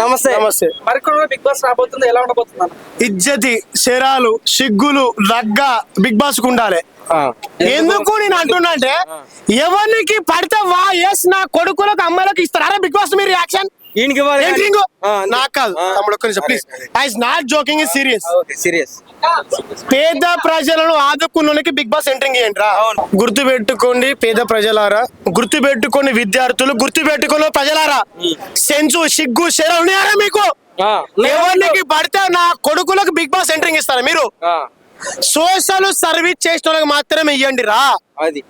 నమస్తే. నమస్తే. మరికొన్ని బిగ్ బాస్ రాబోతుంది ఎలా ఉండబోతుంది అన్న? ఇజ్జతి శరాలు సిగ్గులు రగ్గ బిగ్ బాస్కు ఉండాలి. ఎందుకు నేను అంటున్నా అంటే ఎవరికి పడితే వా ఎస్ నా కొడుకులకు అమ్మాయిలకు ఇస్తారు బిగ్ బాస్ మీ రియాక్షన్ నాకు కాదు. తమ్ముడు ఒక్క నిమిషం please I not joking is serious okay serious పేద ప్రజలను ఆదుకున్నోళ్ళకి బిగ్ బాస్ ఎంట్రింగ్ చేయండి రా అవును. గుర్తు పెట్టుకోండి పేద ప్రజలారా. గుర్తు పెట్టుకోండి విద్యార్థులు గుర్తు పెట్టుకోండి ప్రజలారా సెన్సు సిగ్గు శర ఉన్నారా మీకు? ఎవరికి పడితే నా కొడుకులకు బిగ్ బాస్ ఎంట్రింగ్ ఇస్తారా మీరు? సోషల్ సర్వీస్ చేసిన వాళ్ళకి మాత్రమే ఇవ్వండి రా అది.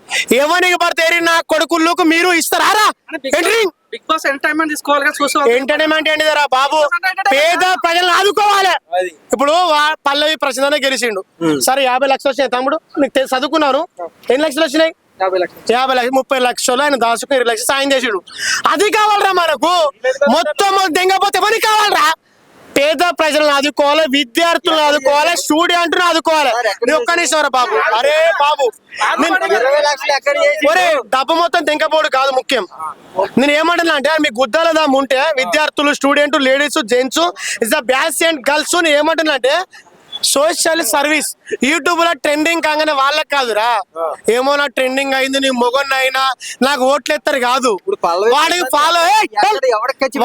ఎవరికి పడితే నా కొడుకులకు మీరు ఇస్తారా ఎంట్రింగ్. బిగ్ బాస్ ఎంటర్టైన్మెంట్ తీసుకోవాలి కదా చూసుకోవాలి. ఎంటర్టైన్మెంట్ ఏంటి రా బాబు? పేద ప్రజలను ఆదుకోవాలి. ఇప్పుడు వా- పల్లవి ప్రశాంత్ గెలిచిండు. సరే యాభై లక్షలు వచ్చినాయి. తమ్ముడు నీకు చదువుకున్నాను. ఎన్ని లక్షలు వచ్చినాయి? యాభై లక్షలు. యాభై లక్షలు ముప్పై లక్షలు ఆయన దాచుకుని ఇరవై లక్షలు సాయం చేసిండు. అది కావాలరా మనకు? మొత్తం దెంగపోతే ఎవరికి కావాలరా? పేద ప్రజలను ఆదుకోవాలి విద్యార్థులను ఆదుకోవాలి స్టూడెంట్ ఆదుకోవాలి. నీ ఒక్క నిమిషం బాబు. అరే బాబు. ఒరే డబ్బు మొత్తం తెంకపోడు కాదు ముఖ్యం. నేను ఏమంటున్నా అంటే మీ గుద్దాల దాము ఉంటే విద్యార్థులు student ladies gents is the boys and girls నేను ఏమంటున్నా అంటే సోషల్ సర్వీస్. యూట్యూబ్లో ట్రెండింగ్ కాగానే వాళ్ళకి కాదురా. ఏమో నా ట్రెండింగ్ అయింది నీ మొగన్ అయినా నాకు ఓట్లు ఎత్తారు కాదు వాడికి ఫాలో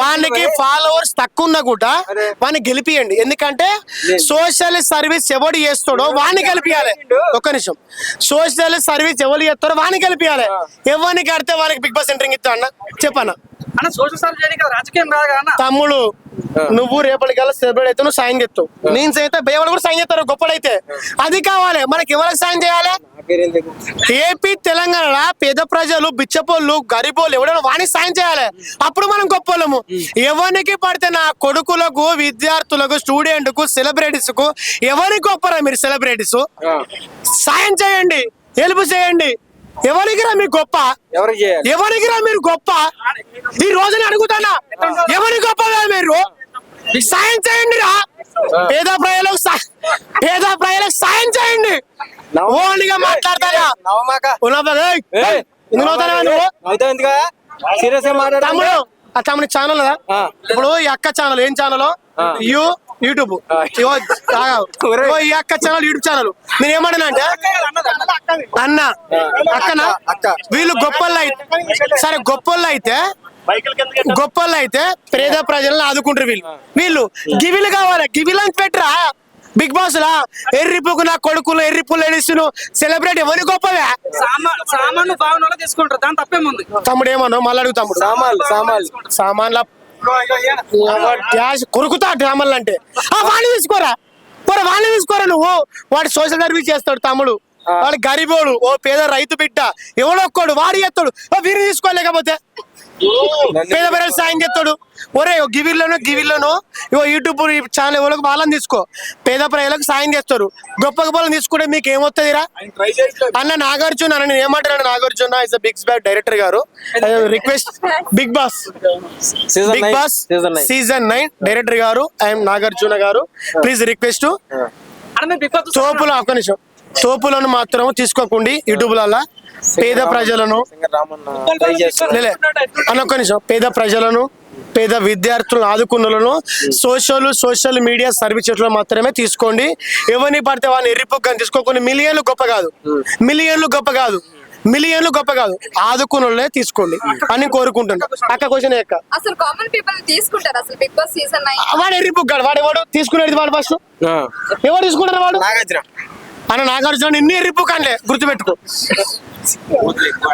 వానికి? ఫాలోవర్స్ తక్కువ ఉన్నా కూడా. వాడిని గెలిపియండి. ఎందుకంటే సోషల్ సర్వీస్ ఎవడు చేస్తాడో వాడిని గెలిపియాలి. ఒక్క నిమిషం. సోషల్ సర్వీస్ ఎవరు చేస్తారో వాడిని గెలిపియాలి. ఎవరిని కడితే వానికి బిగ్ బాస్ ఎంట్రింగ్ ఇస్తా అన్న? చెప్పన్న అన్న సోషల్ సర్వీస్ చేయడానికి రాజకీయం కాదు కదా అన్న. తమ్ముడు నువ్వు రేపటికల్లా సెలబ్రేట్ అయితే నువ్వు సాయం చేస్తావు నేను అయితే బేవాళ్ళు కూడా సాయం చేస్తారు గొప్పడైతే. అది కావాలి మనకి ఎవరికి సాయం చేయాలి? ఏపీ తెలంగాణ పేద ప్రజలు బిచ్చపోళ్ళు గరిబోళ్ళు ఎవడైనా వానికి సాయం చేయాలి. అప్పుడు మనం గొప్పలము ఎవరికి పడితే నా కొడుకులకు విద్యార్థులకు స్టూడెంట్కు సెలబ్రిటీస్కు ఎవరికి గొప్పరా మీరు సెలబ్రిటీస్ సాయం చేయండి హెల్ప్ చేయండి. ఎవరికి రా మీరు గొప్ప? ఎవరికి చేయాలి? ఎవరికి రా మీరు గొప్ప? ఈ రోజున అడుగుతానా ఎవరి గొప్పగా మీరు? సాయం చేయండి రా పేద ప్రజలకు పేద ప్రజలకు సాయం చేయండి. ఓన్గా మాట్లాడతానా నవ్వమాక ఉన్నదా? ఏయ్, ఏయ్, ఎందుకు నవ్వుతానా నువ్వు నవ్వుతావు ఎందుకు సీరియస్గా మాట్లాడు తమ్ముడు తమ్ముడి ఛానల్ కదా. ఇప్పుడు ఈ అక్క ఛానల్ ఏం ఛానల్. You YouTube. ఈ అక్క ఛానల్ యూట్యూబ్ ఛానల్. నేను ఏమన్నా అంటే అన్న అక్కన? అక్క. వీళ్ళు గొప్పళ్ళు అయితే సరే గొప్పళ్ళు అయితే గొప్పళ్ళు అయితే పేద ప్రజలను ఆదుకుంటారు వీళ్ళు. వీళ్ళు గివిలు కావాలి గివిలు అని పెట్టరా? బిగ్ బాస్ లా ఎర్రిపుకు నా కొడుకులు ఎర్రిపులు ఎడిస్తును సెలబ్రేట్ ఎవరి గొప్పవే? సామా సామాన్లు భావన తీసుకుంటారు దాని తప్పేముంది? తమ్ముడు ఏమన్నా మళ్ళీ అడుగు తమ్ముడు. సామాన్లు సామాన్లు సామాన్ల కొరుకుతా డ్రామాలు అంటే? ఆ వాడిని తీసుకోరా? పోరా వాడిని తీసుకోరా నువ్వు? వాడు సోషల్ సర్వీస్ చేస్తాడు తమ్ముడు. వాడు గరిబోడు ఓ పేద రైతు బిడ్డ. ఎవడో ఒక్కడు వాడు చేస్తాడు. ఓ వీరిని తీసుకోలేకపోతే? పేద పేదలు సాయం చేస్తాడు. ఒరే ఓ గివిల్లోనో గివిల్లోనో ఇగో యూట్యూబ్ ఛానల్ ఎవరికి వాళ్ళని తీసుకో. పేద ప్రజలకు సాయం చేస్తారు గొప్ప గొప్పలను తీసుకుంటే మీకు ఏమొస్తుందిరా అన్న నాగార్జున అన్న నేను ఏమంటున్నాను Nagarjuna is big bat director గారు. Request Bigg Boss season Bigg Boss season nine director గారు ఐఎమ్ నాగార్జున గారు. ప్లీజ్ రిక్వెస్ట్ తోపులు ఒక్క నిమిషం. తోపులను మాత్రం తీసుకోకండి యూట్యూబ్లలో పేద ప్రజలను. ఒక్క నిమిషం. పేద ప్రజలను పేద విద్యార్థులను ఆదుకున్నలను సోషల్ సోషల్ మీడియా సర్వీసెస్లో మాత్రమే తీసుకోండి. ఎవరిని పడితే వాళ్ళని ఎర్రిపుక్కని తీసుకోకుండా మిలియన్లు గొప్ప కాదు. మిలియన్లు గొప్ప కాదు. మిలియన్లు గొప్ప కాదు. ఆదుకున్నోళ్ళే తీసుకోండి అని కోరుకుంటున్నా. అక్క క్వశ్చన్ అక్క? అసలు కామన్ పీపుల్ తీసుకుంటారు? అసలు బిగ్ బాస్ సీజన్ నైన్ వాడు వాడు ఎవడు? తీసుకునేది వాడు ఫస్ట్ ఎవరు తీసుకుంటారు వాడు? అన్న నాగార్జున ఇన్ని ఎర్రిపుకండే గుర్తుపెట్టుకో.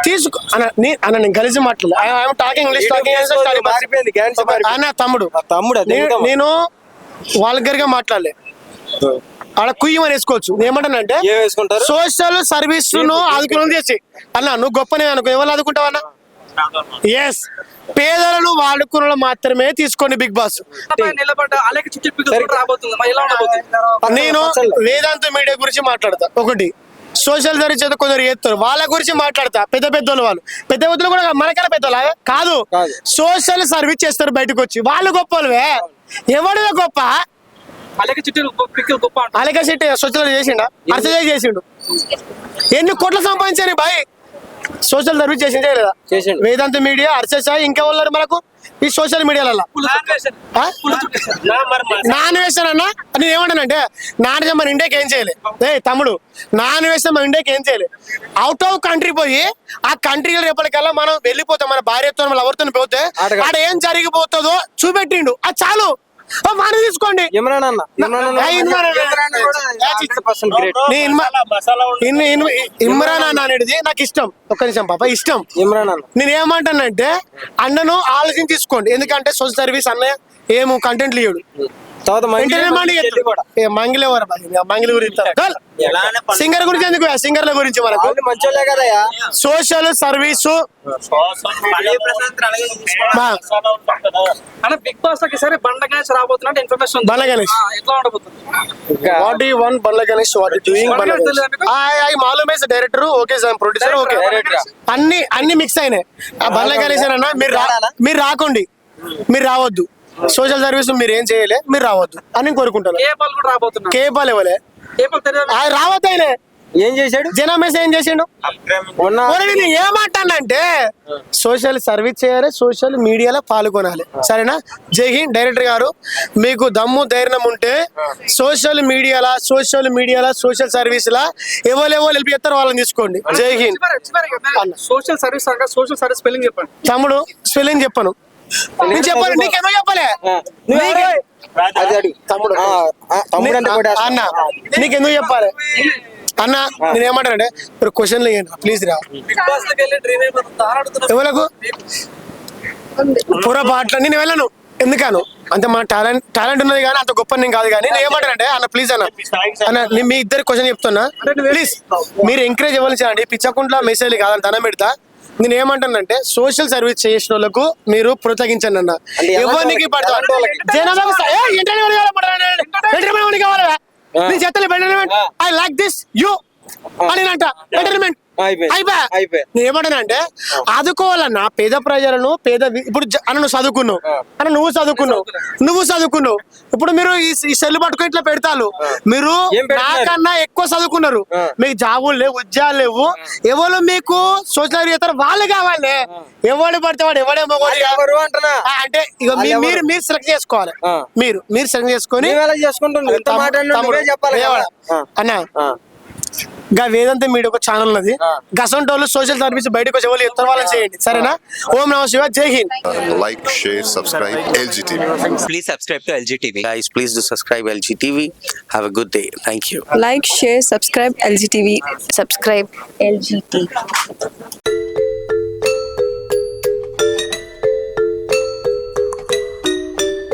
తీసుకో. అన్న నీ- అన్న నేను కలిసి మాట్లాడలేదు టాకింగ్ ఇంగ్లీష్ టాకింగ్ అన్న తమ్ముడు. తమ్ముడు నేను- ఇంకా మా- నేను వాల్గర్గా మాట్లాడలే ఆడ కుయ్యమని వేసుకోవచ్చు. నేను ఏమంటానంటే సోషల్ సర్వీస్ను ఆదుకుని చేసి అన్న నువ్వు గొప్పనే అనుకో. ఎవరు ఆదుకుంటావు అన్న? ఎస్ పేదలను వాడుకున్న మాత్రమే తీసుకోండి బిగ్ బాస్. చుట్టూ నేను వేదాంత మీడియా గురించి మాట్లాడతా. ఒకటి సోషల్ సర్వీస్ అయితే కొందరు చేస్తారు వాళ్ళ గురించి మాట్లాడతా. పెద్ద పెద్దోళ్ళు వాళ్ళు. పెద్ద పెద్దలు కూడా మనకన్నా పెద్దోళ్ళ? కాదు. కాదు. సోషల్ సర్వీస్ చేస్తారు బయటకు వచ్చి. వాళ్ళు గొప్పలవే ఎవడిదో గొప్ప? చుట్టూ అలక శెట్టి సోషల్ చేసిండా? అర్చజ చేసిండు. ఎన్ని కోట్లు సంపాదించారు బాయ్? సోషల్ సర్వీస్ చేసిందే లేదా చేసిండు. వేదాంత మీడియా అర్చస్ ఇంకా ఉన్నారు మనకు? ఈ సోషల్ మీడియాలలో ఆ? నాన్ వేసాను అన్న? నేను ఏమంటానంటే నాన్ మన ఇండియాకి ఏం చేయలే. ఏ తమ్ముడు నాన్ వేస్తే మన ఇండియాకి ఏం చేయలే. అవుట్ ఆఫ్ కంట్రీ పోయి ఆ కంట్రీ రేపటికల్లా మనం వెళ్ళిపోతాం. మన భార్యతో మన ఎవరితో పోతే ఆడ ఏం జరిగిపోతుందో చూపెట్టిండు. అది చాలు. వాణి తీసుకోండి. ఇమ్రాన్ అన్న. ఇమ్రాన్ అన్న ఏ ఇమ్రాన్ అన్న? ఇమ్రాన్ కూడా 100% గ్రేట్ నీ ఇన్మ- ఇన్- ఇన్- ఇమ్రాన్ అన్న అనేది నాకు ఇష్టం. ఒక్క నిమిషం పాప ఇష్టం. ఇమ్రాన్ అన్న. నేను ఏమంటానంటే అన్నను ఆలోచన తీసుకోండి. ఎందుకంటే సోషల్ సర్వీస్ అన్న ఏమో కంటెంట్ లీయడు తర్వాత మంగిలి ఎవరు మంగిలి గురించి సింగర్ గురించి ఎందుకు సింగర్ల గురించి మనకు? మంచోళ్ళే కదయ్యా. Social service. బిగ్ బాస్ సరే బండ గణేష్ రాబోతున్నట్టు ఇన్ఫర్మేషన్. బండ గణేష్. ఎట్లా ఉండబోతుంది? What you want Balla Ganesh? What doing మీకు? I మాలూమే director okay sir producer okay. అన్ని అన్ని మిక్స్ అయినాయి. ఆ బల్ల గణేష్ అన్న మీరు మీరు రాకండి. మీరు రావద్దు. సోషల్ సర్వీస్ మీరు ఏం చేయలే మీరు రావద్దు అని కోరుకుంటాను కేబల్ కూడా రాబోతున్నారు. కేపాల్ ఇవ్వలే. కేబల్ తెలియదు. ఆయన రావద్దు ఆయన. ఏం చేశాడు? జనమేసి ఏం చేసిండు? నేను ఏమంటానంటే సోషల్ సర్వీస్ చేయాలి సోషల్ మీడియాలో పాల్గొనాలి. సరేనా? జై హింద్ డైరెక్టర్ గారు. మీకు దమ్ము ధైర్యం ఉంటే సోషల్ మీడియాలా సోషల్ మీడియాలా సోషల్ సర్వీస్ లా ఎవరెవరు వెళ్ళిపోతారో వాళ్ళని తీసుకోండి. Jai Hind. Social service social service spelling చెప్పండి. తమ్ముడు స్పెల్లింగ్ చెప్పను. నేను చెప్పాను నీకేమో చెప్పలే? తమ్ముడు అంటే అన్న నీకెందుకు చెప్పాలి? అన్న నేను ఏమంటానంటే మీరు క్వశ్చన్లు ప్లీజ్ రా. బిగ్ బాస్లోకి వెళ్ళి డ్రీమ్ అయిపోతుంది ఆడుతున్నా ఎవరకు పొరపాట్ల నేను వెళ్ళను. ఎందుకను? అంత మన టాలెంట్ టాలెంట్ ఉన్నది కానీ అంత గొప్ప నేను కాదు కానీ నేను ఏమంటానంటే అన్న ప్లీజ్ అన్న. అన్న నేను మీ ఇద్దరు క్వశ్చన్ చెప్తున్నా. ప్లీజ్ మీరు ఎంకరేజ్ ఇవ్వాల్సిందండి పిచ్చకుంట్ల మెసేజ్ కాదని ధనం పెడతా. నేను ఏమంటానంటే సోషల్ సర్వీస్ చేసిన వాళ్ళకు మీరు ప్రోత్సహించండి అన్న ఎవరికి వాళ్ళకి? పడతా ఎలాంటి వాళ్ళకి? జనాభాకు స- ఏ, entertainment కావాలి, పడాలి, entertainment కావాలి ఆ. నేను చెప్తాను ఆ. ఐ లైక్ దిస్ యూ అని అంట. అయిపోయా అయిపోయి. నేను ఏమంటానంటే ఆదుకోవాలన్నా పేద ప్రజలను పేద ఇప్పుడు అన్న నువ్వు చదువుకున్నావు. అన్న నువ్వు చదువుకున్నావు. నువ్వు చదువుకున్నావు. ఇప్పుడు మీరు ఈ సెల్ పట్టుకుని ఇట్లా పెడతారు. మీరు? నాకన్నా ఎక్కువ చదువుకున్నారు. మీకు జాబులు లేవు ఉద్యోగాలు లేవు. ఎవరు మీకు సోషల్ చేస్తారు వాళ్ళు కావాలి. ఎవడు పడితే వాడు ఎవడే మొగోడు అంటే ఇక మీరు? మీరు సెలెక్ట్ చేసుకోవాలి. మీరు మీరు సెలెక్ట్ చేసుకొని. అన్న. గా వేదంత మీడియా ఒక ఛానల్ ఉన్నది ఆ. గసంటోళ్ళు సోషల్ సర్వీస్ బయటకు వచ్చే వాళ్ళు ఇతర వాళ్ళని చేయండి సరేనా ఓం నమ Shiva Jai Hind like, share, subscribe, LGTV. Please subscribe to LGTV. Guys, please do subscribe LGTV. Have a good day. Thank you. like, share, subscribe LGTV. subscribe LGT